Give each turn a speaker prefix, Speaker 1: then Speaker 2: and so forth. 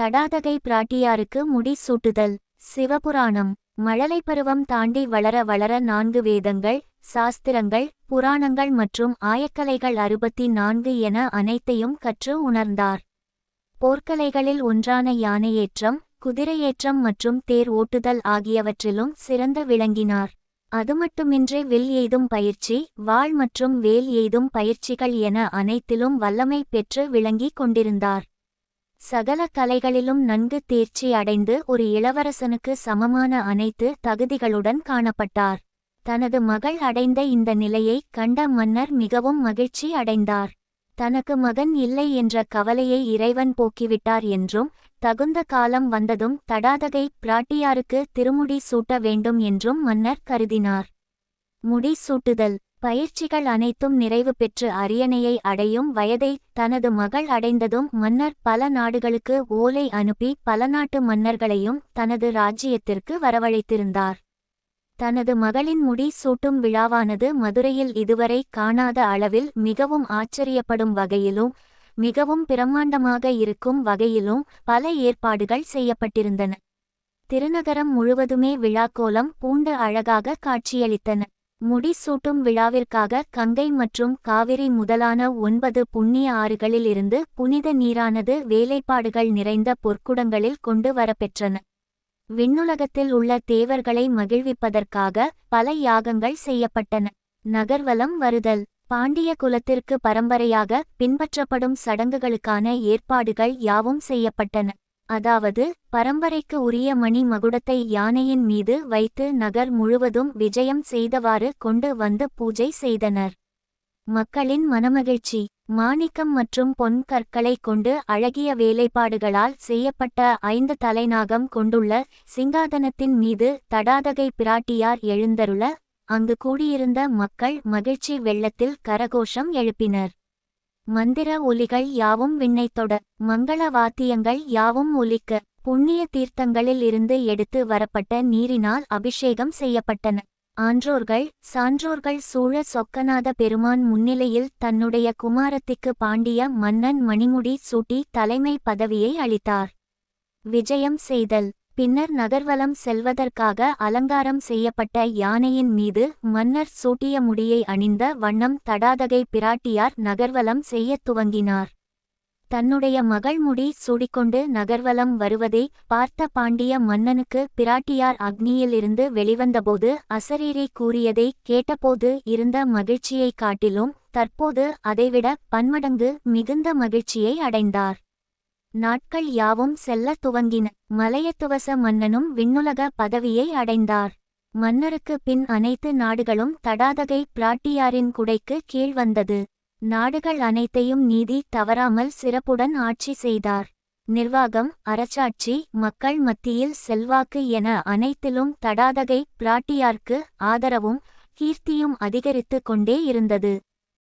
Speaker 1: தடாதகை பிராட்டியாருக்கு முடி சூட்டுதல். சிவபுராணம். மழலை பருவம் தாண்டி வளர வளர நான்கு வேதங்கள் சாஸ்திரங்கள் புராணங்கள் மற்றும் ஆயக்கலைகள் அறுபத்தி நான்கு என அனைத்தையும் கற்று உணர்ந்தார். போர்க்கலைகளில் ஒன்றான யானையேற்றம் குதிரையேற்றம் மற்றும் தேர் ஓட்டுதல் ஆகியவற்றிலும் சிறந்து விளங்கினார். அதுமட்டுமின்றி வில் எய்தும் பயிற்சி வாள் மற்றும் வேல் எய்தும் பயிற்சிகள் என அனைத்திலும் வல்லமை பெற்று விளங்கிக் கொண்டிருந்தார். சகல கலைகளிலும் நன்கு தேர்ச்சி அடைந்து ஒரு இளவரசனுக்கு சமமான அனைத்து தகுதிகளுடன் காணப்பட்டார். தனது மகள் அடைந்த இந்த நிலையை கண்ட மன்னர் மிகவும் மகிழ்ச்சி அடைந்தார். தனக்கு மகன் இல்லை என்ற கவலையை இறைவன் போக்கிவிட்டார் என்றும் தகுந்த காலம் வந்ததும் தடாதகை பிராட்டியாருக்கு திருமுடி சூட்ட வேண்டும் என்றும் மன்னர் கருதினார். முடி சூட்டுதல் பயிற்சிகள் அனைத்தும் நிறைவு பெற்று அரியணையை அடையும் வயதை தனது மகள் அடைந்ததும் மன்னர் பல நாடுகளுக்கு ஓலை அனுப்பி பல நாட்டு மன்னர்களையும் தனது ராஜ்ஜியத்திற்கு வரவழைத்திருந்தார். தனது மகளின் முடி சூட்டும் விழாவானது மதுரையில் இதுவரை காணாத அளவில் மிகவும் ஆச்சரியப்படும் வகையிலும் மிகவும் பிரம்மாண்டமாக இருக்கும் வகையிலும் பல ஏற்பாடுகள் செய்யப்பட்டிருந்தன. திருநகரம் முழுவதுமே விழாக்கோலம் பூண்டு அழகாக காட்சியளித்தன. முடிசூட்டும் விழாவிற்காக கங்கை மற்றும் காவிரி முதலான ஒன்பது புண்ணிய ஆறுகளில் இருந்து புனித நீரானது வேலைப்பாடுகள் நிறைந்த பொற்குடங்களில் கொண்டு வரப்பெற்றன. விண்ணுலகத்தில் உள்ள தேவர்களை மகிழ்விப்பதற்காக பல யாகங்கள் செய்யப்பட்டன. நகர்வலம் வருதல். பாண்டிய குலத்திற்கு பரம்பரையாக பின்பற்றப்படும் சடங்குகளுக்கான ஏற்பாடுகள் யாவும் செய்யப்பட்டன. அதாவது பரம்பரைக்கு உரிய மணி மகுடத்தை யானையின் மீது வைத்து நகர் முழுவதும் விஜயம் செய்தவாறு கொண்டு வந்து பூஜை செய்தனர். மக்களின் மனமகிழ்ச்சி மாணிக்கம் மற்றும் பொன் கற்களை கொண்டு அழகிய வேலைப்பாடுகளால் செய்யப்பட்ட ஐந்து தலைநாகம் கொண்டுள்ள சிங்காதனத்தின் மீது தடாதகை பிராட்டியார் எழுந்தருள அங்கு கூடியிருந்த மக்கள் மகிழ்ச்சி வெள்ளத்தில் கரகோஷம் எழுப்பினர். மந்திர ஒலிகள் யாவும் விண்ணைத் தொட மங்கள வாத்தியங்கள் யாவும் ஒலிக்க புண்ணிய தீர்த்தங்களில் இருந்து எடுத்து வரப்பட்ட நீரினால் அபிஷேகம் செய்யப்பட்டன. ஆன்றோர்கள் சான்றோர்கள் சூழ சொக்கநாத பெருமான் முன்னிலையில் தன்னுடைய குமாரத்திக்கு பாண்டிய மன்னன் மணிமுடி சூட்டி தலைமை பதவியை அளித்தார். விஜயம் செய்தல். பின்னர் நகர்வலம் செல்வதற்காக அலங்காரம் செய்யப்பட்ட யானையின் மீது மன்னர் சூட்டிய முடியை அணிந்த வண்ணம் தடாதகை பிராட்டியார் நகர்வலம் செய்யத் துவங்கினார். தன்னுடைய மகள் முடி சூடிக்கொண்டு நகர்வலம் வருவதை பார்த்த பாண்டிய மன்னனுக்கு பிராட்டியார் அக்னியிலிருந்து வெளிவந்தபோது அசரீரை கூறியதை கேட்டபோது இருந்த மகிழ்ச்சியைக் காட்டிலும் தற்போது அதைவிட பன்மடங்கு மிகுந்த மகிழ்ச்சியை அடைந்தார். நாட்கள் யாவும் செல்ல துவங்கின. மலையத்துவச மன்னனும் விண்ணுலக பதவியை அடைந்தார். மன்னருக்கு பின் அனைத்து நாடுகளும் தடாதகை பிராட்டியாரின் குடைக்கு கீழ் வந்தது. நாடுகள் அனைத்தையும் நீதி தவறாமல் சிறப்புடன் ஆட்சி செய்தார். நிர்வாகம் அரசாட்சி மக்கள் மத்தியில் செல்வாக்கு என அனைத்திலும் தடாதகை பிராட்டியார்க்கு ஆதரவும் கீர்த்தியும் அதிகரித்து கொண்டே இருந்தது.